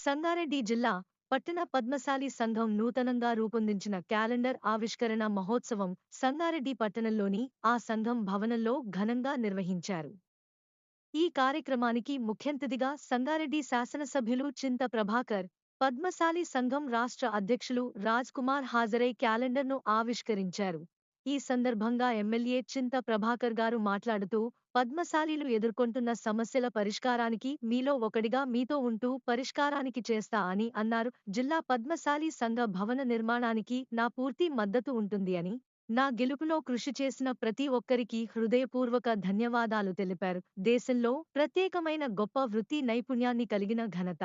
సంగారెడ్డి జిల్లా పట్టణ పద్మశాలి సంఘం నూతనంగా రూపొందించిన క్యాలెండర్ ఆవిష్కరణ మహోత్సవం సంగారెడ్డి పట్టణంలోని ఆ సంఘం భవనంలో ఘనంగా నిర్వహించారు. ఈ కార్యక్రమానికి ముఖ్యంతిథిగా సంగారెడ్డి శాసనసభ్యులు చింత ప్రభాకర్ పద్మశాలి సంఘం రాష్ట్ర అధ్యక్షులు రాజ్ కుమార్ హాజరై క్యాలెండర్ను ఆవిష్కరించారు. ఈ సందర్భంగా ఎమ్మెల్యే చింత ప్రభాకర్ గారు మాట్లాడుతూ పద్మశాలీలు ఎదుర్కొంటున్న సమస్యల పరిష్కారానికి మీలో ఒకడిగా మీతో ఉంటూ పరిష్కారానికి చేస్తా అని అన్నారు. జిల్లా పద్మశాలి సంఘ భవన నిర్మాణానికి నా పూర్తి మద్దతు ఉంటుంది అని నా గెలుపులో కృషి చేసిన ప్రతి ఒక్కరికి హృదయపూర్వక ధన్యవాదాలు తెలిపారు. దేశంలో ప్రత్యేకమైన గొప్ప వృత్తి నైపుణ్యాన్ని కలిగిన ఘనత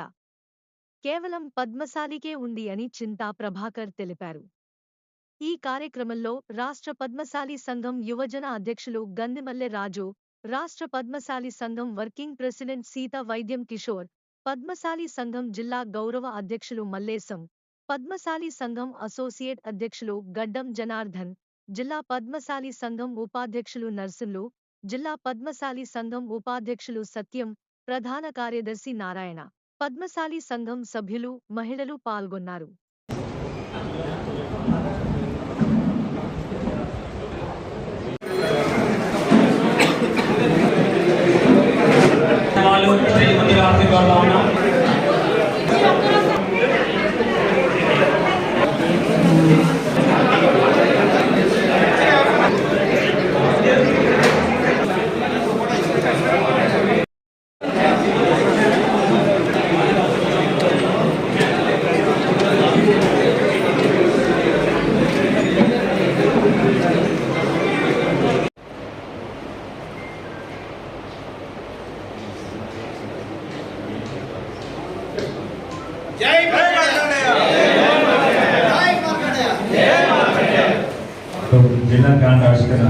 కేవలం పద్మశాలికే ఉంది అని చింతా ప్రభాకర్ తెలిపారు. ఈ కార్యక్రమంలో రాష్ట్ర పద్మశాలి సంఘం యువజన అధ్యక్షులు గందిమల్లె రాజు రాష్ట్ర పద్మశాలి సంఘం వర్కింగ్ ప్రెసిడెంట్ సీత వైద్యం కిషోర్ పద్మశాలి సంఘం జిల్లా గౌరవ అధ్యక్షులు మల్లేశం పద్మశాలి సంఘం అసోసియేట్ అధ్యక్షులు గడ్డం జనార్దన్ జిల్లా పద్మశాలి సంఘం ఉపాధ్యక్షులు నర్సులు జిల్లా పద్మశాలి సంఘం ఉపాధ్యక్షులు సత్యం ప్రధాన కార్యదర్శి నారాయణ పద్మశాలి సంఘం సభ్యులు మహిళలు పాల్గొన్నారు. జిల్లా కాండ ఆవిష్కరణ.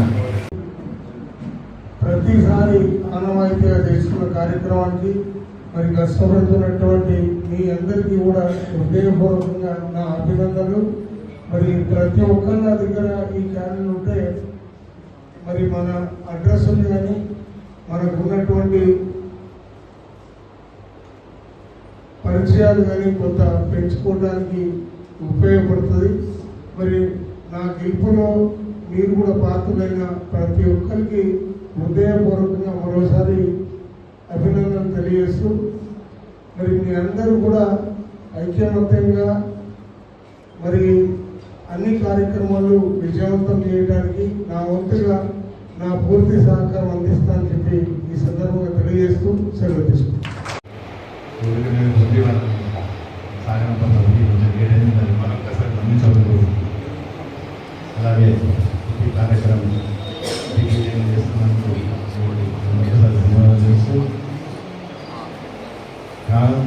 ప్రతిసారి ఆనవాయితీగా చేసుకున్న కార్యక్రమానికి మరి కష్టపడుతున్నటువంటి మీ అందరికీ కూడా హృదయపూర్వకంగా నా అభినందనలు. మరి ప్రతి ఒక్కరి నా దగ్గర ఈ ఛానల్ ఉంటే మరి మన అడ్రస్లు కానీ మనకు ఉన్నటువంటి పరిచయాలు కానీ కొంత పెంచుకోవడానికి ఉపయోగపడుతుంది. మరి నా గెలుపులో మీరు కూడా పాత్రమైన ప్రతి ఒక్కరికి హృదయపూర్వకంగా మరోసారి అభినందనలు తెలియజేస్తూ మరి మీ అందరూ కూడా ఐక్యమత్యంగా మరి అన్ని కార్యక్రమాలు విజయవంతం చేయడానికి నా వంతుగా నా పూర్తి సహకారం అందిస్తానని చెప్పి ఈ సందర్భంగా తెలియజేస్తూ సెలవు తీసుకుంటాను ఊరికనే బుద్ధివాన్ సాగినంత మంది జరిగేది దాన్ని మరొకసారి గమనించవలసి అలాగే ఈ కార్యక్రమం దిగ్విజయం చేస్తున్నందుకు మరొకసారి ధన్యవాదాలు చేస్తూ కాలం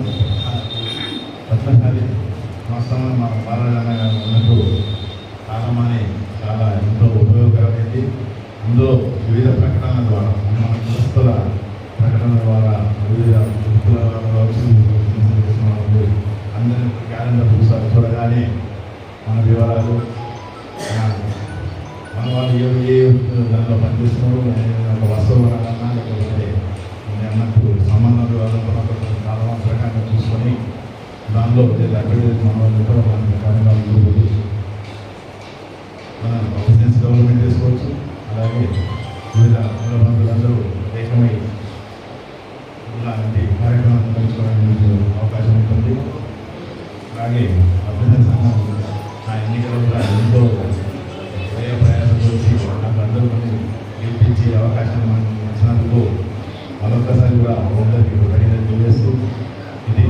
పద్మశాలి వాస్తవంగా మా బాలరామ గారు ఉన్నట్టు కాలం అనే చాలా ఎంతో ఉపయోగకరమైంది అందులో వివిధ ప్రకటనల ద్వారా మన కులస్తుల ప్రకటన ద్వారా వివిధ వృత్తుల కావచ్చు, అందరి క్యాలెండర్ చూసారు చూడగానే మన వివరాలు మన- వాళ్ళు ఏ ఏ దాంట్లో పనిచేస్తున్నారు ఒక వస్తువు రంగన్నా లేకపోతే అన్నట్టు సంబంధం వివాదంతో కాలం ప్రకారం చూసుకొని దానిలో అడ్వర్టైజ్ మన వాళ్ళు కూడా మన ప్రకారంగా జరుగుతుంది డెవలప్మెంట్ చేసుకోవచ్చు. అలాగే వివిధ కులబంధులందరూ ఏకమై ఇలాంటి కార్యక్రమాలు పెంచుకోవడానికి అవకాశం ఉంటుంది. అలాగే అభ్యర్థన సంఘం ఆ ఎన్నికల ఎంతో వ్యయ ప్రయాసం చేసి నాకు అందరూ గెలిపించే అవకాశం ఇచ్చినందుకు మరొకసారి కూడా అందరికీ కృతజ్ఞతలు తెలియజేస్తూ ఇది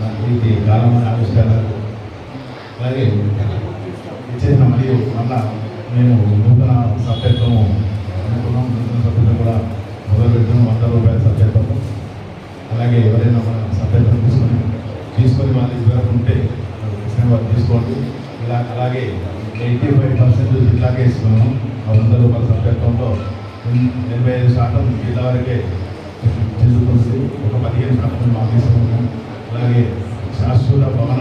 నాకు ఇది కాలమైన ఆవిష్కారాలు అలాగే ఇచ్చేసిన మరియు మళ్ళా మేము నూతన సభ్యత్వము అనుకున్నాం. నూతన సభ్యత్వం కూడా మొదలు వంద రూపాయల సభ్యత్వము అలాగే ఎవరైనా మన సభ్యత్వం తీసుకొని తీసుకొని వాళ్ళు ఇద్దరు ఉంటే ఖచ్చితంగా వాళ్ళు తీసుకోండి. ఇలా అలాగే ఎయిటీ ఫైవ్ పర్సెంట్ జిల్లాకే ఇస్తున్నాము ఆ వంద రూపాయల సభ్యత్వంలో ఎనభై ఐదు శాతం జిల్లా వరకే చెందుతుంది. ఒక పదిహేను శాతం మాకు ఇస్తున్నాము అలాగే శాశ్వత భవన